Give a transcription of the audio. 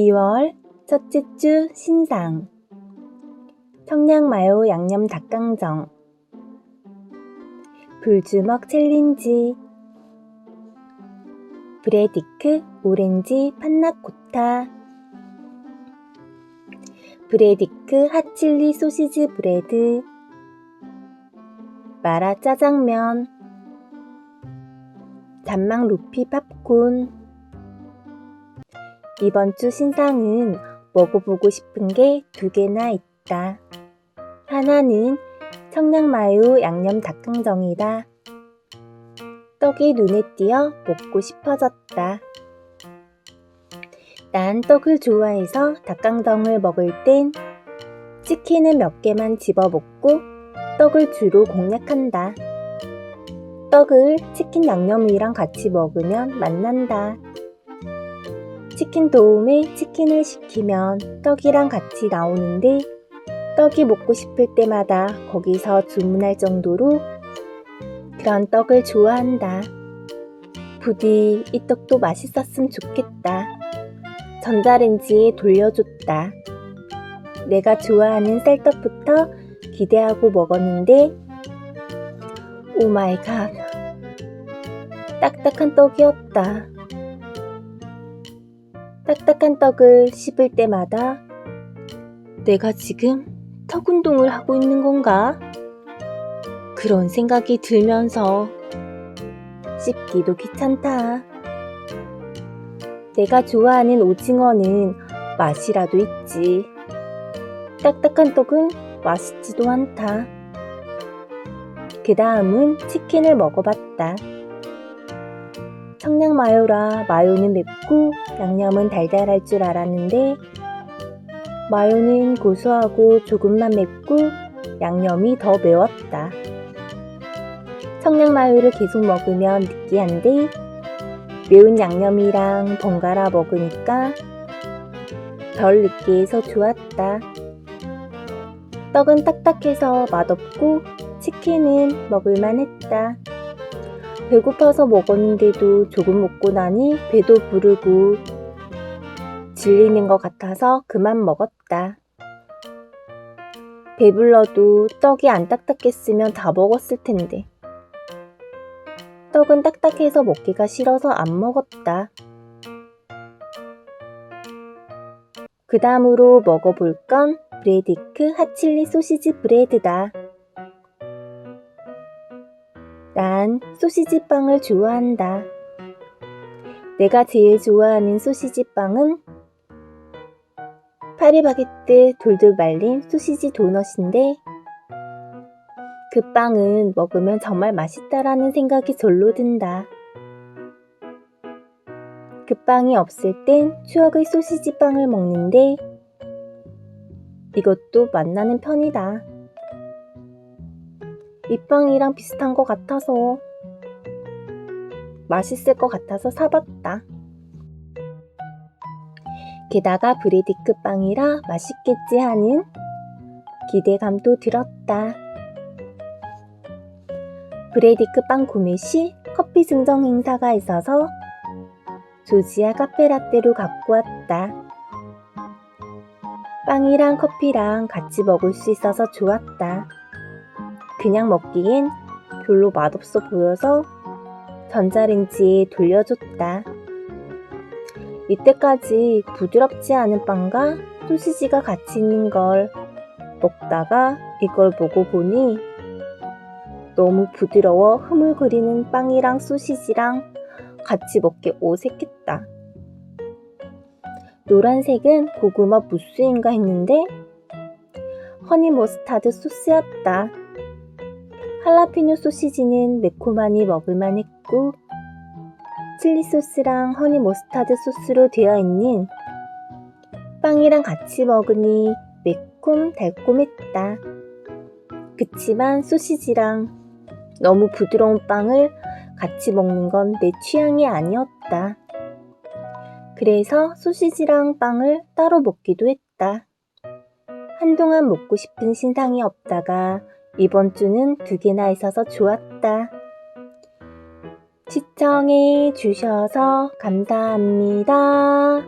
2월 첫째 주 신상. 청량마요 양념 닭강정. 불주먹 챌린지. 브레디크 오렌지 판나코타. 브레디크 핫칠리 소시지 브레드. 마라 짜장면. 잔망 루피 팝콘 이번 주 신상은 먹어보고 싶은 게 두 개나 있다. 하나는 청량마요 양념 닭강정이다. 떡이 눈에 띄어 먹고 싶어졌다. 난 떡을 좋아해서 닭강정을 먹을 땐 치킨을 몇 개만 집어 먹고 떡을 주로 공략한다. 떡을 치킨 양념이랑 같이 먹으면 맛난다. 치킨 도움에 치킨을 시키면 떡이랑 같이 나오는데 떡이 먹고 싶을 때마다 거기서 주문할 정도로 그런 떡을 좋아한다. 부디 이 떡도 맛있었으면 좋겠다. 전자레인지에 돌려줬다. 내가 좋아하는 쌀떡부터 기대하고 먹었는데 오 마이 갓 딱딱한 떡이었다. 딱딱한 떡을 씹을 때마다 내가 지금 턱 운동을 하고 있는 건가? 그런 생각이 들면서 씹기도 귀찮다. 내가 좋아하는 오징어는 맛이라도 있지. 딱딱한 떡은 맛있지도 않다. 그 다음은 치킨을 먹어봤다. 청양 마요라 마요는 맵고 양념은 달달할 줄 알았는데 마요는 고소하고 조금만 맵고 양념이 더 매웠다. 청양 마요를 계속 먹으면 느끼한데 매운 양념이랑 번갈아 먹으니까 덜 느끼해서 좋았다. 떡은 딱딱해서 맛없고 치킨은 먹을만 했다. 배고파서 먹었는데도 조금 먹고 나니 배도 부르고 질리는 것 같아서 그만 먹었다. 배불러도 떡이 안 딱딱했으면 다 먹었을 텐데. 떡은 딱딱해서 먹기가 싫어서 안 먹었다. 그 다음으로 먹어볼 건 브레디크 핫칠리 소시지 브레드다. 난 소시지 빵을 좋아한다. 내가 제일 좋아하는 소시지 빵은 파리바게뜨 돌돌 말린 소시지 도넛인데 그 빵은 먹으면 정말 맛있다라는 생각이 절로 든다. 그 빵이 없을 땐 추억의 소시지 빵을 먹는데 이것도 맛나는 편이다. 이 빵이랑 비슷한 것 같아서 맛있을 것 같아서 사봤다. 게다가 브레디크 빵이라 맛있겠지 하는 기대감도 들었다. 브레디크 빵 구매 시 커피 증정 행사가 있어서 조지아 카페라떼로 갖고 왔다. 빵이랑 커피랑 같이 먹을 수 있어서 좋았다. 그냥 먹기엔 별로 맛없어 보여서 전자레인지에 돌려줬다. 이때까지 부드럽지 않은 빵과 소시지가 같이 있는 걸 먹다가 이걸 먹어보니 너무 부드러워 흐물거리는 빵이랑 소시지랑 같이 먹기 어색했다. 노란색은 고구마 무스인가 했는데 허니 머스타드 소스였다. 할라피뇨 소시지는 매콤하니 먹을만 했고 칠리 소스랑 허니 머스타드 소스로 되어 있는 빵이랑 같이 먹으니 매콤 달콤했다. 그치만 소시지랑 너무 부드러운 빵을 같이 먹는 건 내 취향이 아니었다. 그래서 소시지랑 빵을 따로 먹기도 했다. 한동안 먹고 싶은 신상이 없다가 이번 주는 두 개나 있어서 좋았다. 시청해 주셔서 감사합니다.